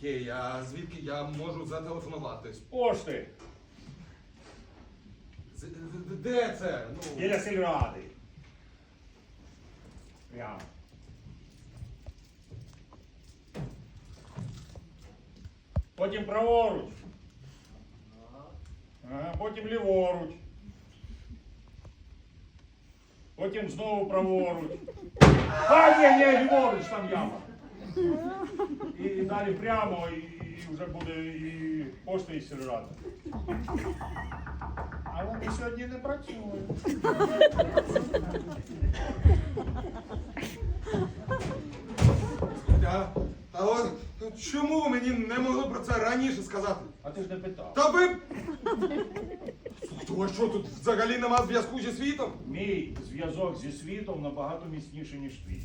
Окей, а звідки я можу зателефонувати? Пошти. З- з- Де це? Ну, Біля сільради. Прямо. Потім праворуч. Ага, потім ліворуч. Потім знову праворуч. А, ні, ні, ліворуч, там яма. Далі прямо, і, і вже буде і пошта, і сільрада. А вони сьогодні не працюють. а, а от чому ви мені не могли про це раніше сказати? А ти ж не питав. Та ви. А що тут взагалі нема зв'язку зі світом? Мій зв'язок зі світом набагато міцніший, ніж твій.